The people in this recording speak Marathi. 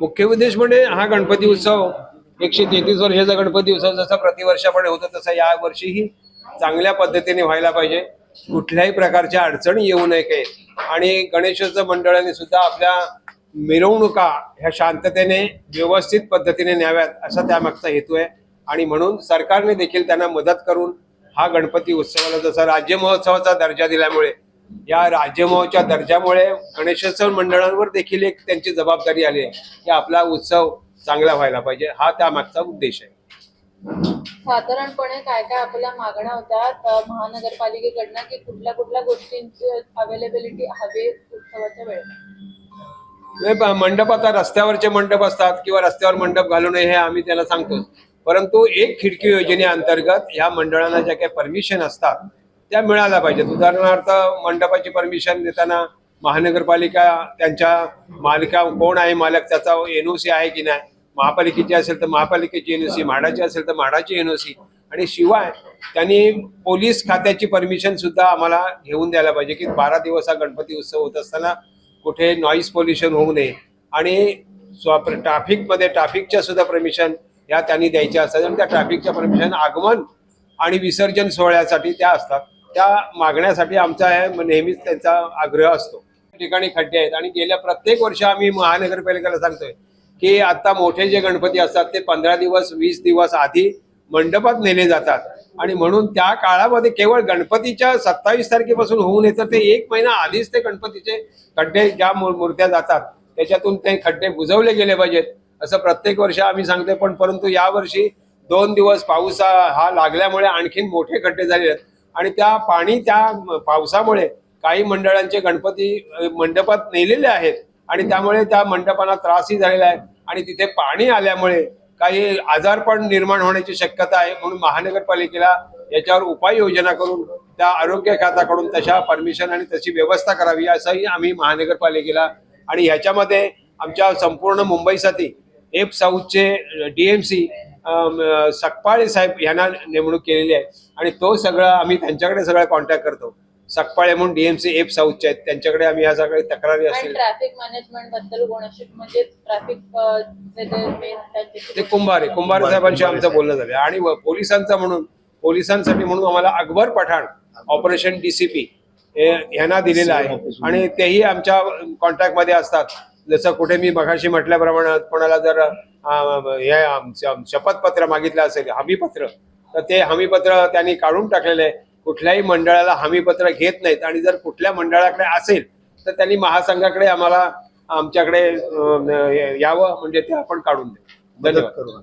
मुख्य उद्देश म्हणजे हा गणपती उत्सव एकशे तेहतीस वर्षाचा गणपती उत्सव जसा प्रतिवर्षापणे होतो तसा या वर्षीही चांगल्या पद्धतीने व्हायला पाहिजे. कुठल्याही प्रकारच्या अडचणी येऊ नये. काही आणि गणेशोत्सव मंडळाने सुद्धा आपल्या मिरवणुका ह्या शांततेने व्यवस्थित पद्धतीने न्याव्यात असा त्यामागचा हेतू आहे. आणि म्हणून सरकारने देखील त्यांना मदत करून हा गणपती उत्सवाला जसा राज्य महोत्सवाचा दर्जा दिल्यामुळे या राज्य महोत्सवाच्या दर्जामुळे गणेशोत्सव मंडळांवर देखील एक त्यांची जबाबदारी आली आहे की आपला उत्सव चांगला व्हायला पाहिजे. हा त्यामागचा उद्देश आहे. साधारणपणे काय काय आपल्या मागण्या होत्या? महानगरपालिकेकडनं की कुठल्या कुठल्या गोष्टींची अवेलेबिलिटी हवी उत्सवाच्या प- मंडप आता रस्त्यावरचे मंडप असतात किंवा रस्त्यावर मंडप घालू नये हे आम्ही त्याला सांगतो परंतु एक खिडकी योजनेअंतर्गत ह्या मंडळांना ज्या काही परमिशन असतात त्या मिळाल्या पाहिजेत. उदाहरणार्थ मंडपाची परमिशन देताना महानगरपालिका त्यांच्या मालिका कोण आहे मालक त्याचा एनओसी आहे की नाही? महापालिकेची असेल तर महापालिकेची एनओसी म्हाडाची असेल तर म्हाडाची एनओसी आणि शिवाय त्यांनी पोलीस खात्याची परमिशन सुद्धा आम्हाला घेऊन द्यायला पाहिजे की बारा दिवस हा गणपती उत्सव होत असताना कुठे नॉईज पोल्युशन होऊ नये. आणि ट्रॅफिकमध्ये ट्रॅफिकच्या सुद्धा परमिशन ह्या त्यांनी द्यायच्या असतात. आणि त्या ट्रॅफिकच्या परमिशन आगमन आणि विसर्जन सोहळ्यासाठी त्या असतात. त्या मागण्यासाठी आमचा नेहमीच त्यांचा आग्रह असतो. ठिकाणी खड्डे आहेत आणि गेल्या प्रत्येक वर्ष आम्ही महानगरपालिकेला सांगतोय की आता मोठे जे गणपती असतात ते पंधरा दिवस वीस दिवस आधी मंडपात नेले जातात. आणि म्हणून त्या काळामध्ये केवळ गणपतीच्या सत्तावीस तारखेपासून होऊन येतं ते एक महिना आधीच ते गणपतीचे खड्डे ज्या मूर्त्या जातात त्याच्यातून ते खड्डे बुजवले गेले पाहिजेत असं प्रत्येक वर्ष आम्ही सांगतोय. पण परंतु यावर्षी दोन दिवस पाऊस हा लागल्यामुळे आणखीन मोठे खड्डे झाले आहेत. आणि त्या पाणी त्या पावसामुळे काही मंडळांचे गणपती मंडपात नेलेले आहेत. आणि त्यामुळे त्या मंडपांना त्रासही झालेला आहे. आणि तिथे पाणी आल्यामुळे काही आजारपण निर्माण होण्याची शक्यता आहे. म्हणून महानगरपालिकेला याच्यावर उपाययोजना करून त्या आरोग्य खात्याकडून तशा परमिशन आणि तशी व्यवस्था करावी असंही आम्ही महानगरपालिकेला आणि ह्याच्यामध्ये आमच्या संपूर्ण मुंबईसाठी एफ साऊथचे डीएमसी सकपाळे साहेब यांना नेमणूक केलेली आहे. आणि तो सगळं आम्ही त्यांच्याकडे सगळं कॉन्टॅक्ट करतो. सकपाळे म्हणून डीएमसी एफ साऊथचे आहेत. त्यांच्याकडे आम्ही ह्या सगळ्या तक्रारी असतील. ट्रॅफिक मॅनेजमेंटबद्दल म्हणजे ट्रॅफिक ते कुंभारे कुंभारे साहेबांशी आमचं बोलणं झालं. आणि पोलिसांचं म्हणून पोलिसांसाठी म्हणून आम्हाला अकबर पठाण ऑपरेशन डीसीपी यांना दिलेलं आहे. आणि तेही आमच्या कॉन्टॅक्टमध्ये असतात. जसं कुठे मी मगाशी म्हटल्याप्रमाणे कोणाला जर हे आमचं शपथपत्र मागितलं असेल हमीपत्र. तर ते हमीपत्र त्यांनी काढून टाकलेलं आहे. कुठल्याही मंडळाला हमीपत्र घेत नाहीत. आणि जर कुठल्या मंडळाकडे असेल तर त्यांनी महासंघाकडे आम्हाला आमच्याकडे यावं म्हणजे ते आपण काढून देऊ. धन्यवाद.